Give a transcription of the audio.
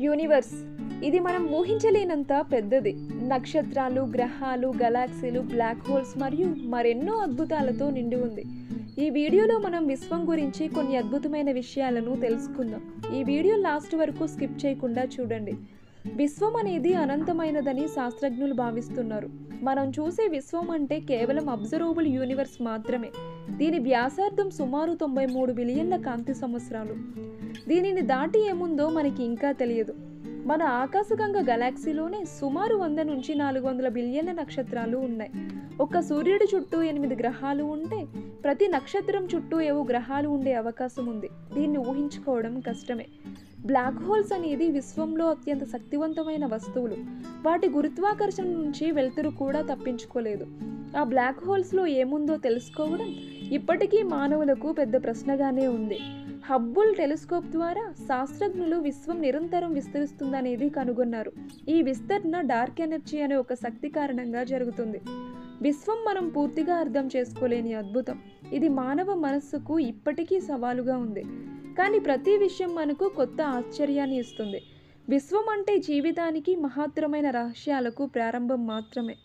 Universe. ఇది మనం ఊహించలేనంత పెద్దది. నక్షత్రాలు గ్రహాలు గెలాక్సీలు బ్లాక్ హోల్స్ మరియు మరెన్నో అద్భుతాలతో నిండి ఉంది. ఈ వీడియోలో మనం విశ్వం గురించి కొన్ని అద్భుతమైన విషయాలను తెలుసుకుందాం. ఈ వీడియో లాస్ట్ వరకు స్కిప్ చేయకుండా చూడండి. విశ్వం అనేది అనంతమైనదని శాస్త్రజ్ఞులు భావిస్తున్నారు. మనం చూసే విశ్వం అంటే కేవలం అబ్జర్వబుల్ యూనివర్స్ మాత్రమే. దీని వ్యాసార్థం సుమారు తొంభై మూడు బిలియన్ల కాంతి సంవత్సరాలు. దీనిని దాటి ఏముందో మనకి ఇంకా తెలియదు. మన ఆకాశగంగ గెలాక్సీలోనే సుమారు వంద నుంచి నాలుగు వందల బిలియన్ల నక్షత్రాలు ఉన్నాయి. ఒక్క సూర్యుడి చుట్టూ ఎనిమిది గ్రహాలు ఉంటే ప్రతి నక్షత్రం చుట్టూ ఏవో గ్రహాలు ఉండే అవకాశం ఉంది. దీన్ని ఊహించుకోవడం కష్టమే. బ్లాక్ హోల్స్ అనేది విశ్వంలో అత్యంత శక్తివంతమైన వస్తువులు. వాటి గురుత్వాకర్షణ నుంచి వెలుతురు కూడా తప్పించుకోలేదు. ఆ బ్లాక్ హోల్స్లో ఏముందో తెలుసుకోవడం ఇప్పటికీ మానవులకు పెద్ద ప్రశ్నగానే ఉంది. హబ్బుల్ టెలిస్కోప్ ద్వారా శాస్త్రజ్ఞులు విశ్వం నిరంతరం విస్తరిస్తుందనేది కనుగొన్నారు. ఈ విస్తరణ డార్క్ ఎనర్జీ అనే ఒక శక్తి కారణంగా జరుగుతుంది. విశ్వం మనం పూర్తిగా అర్థం చేసుకోలేని అద్భుతం. ఇది మానవ మనస్సుకు ఇప్పటికీ సవాలుగా ఉంది. కానీ ప్రతి విషయం మనకు కొత్త ఆశ్చర్యాన్ని ఇస్తుంది. విశ్వం అంటే జీవితానికి మహత్తరమైన రహస్యాలకు ప్రారంభం మాత్రమే.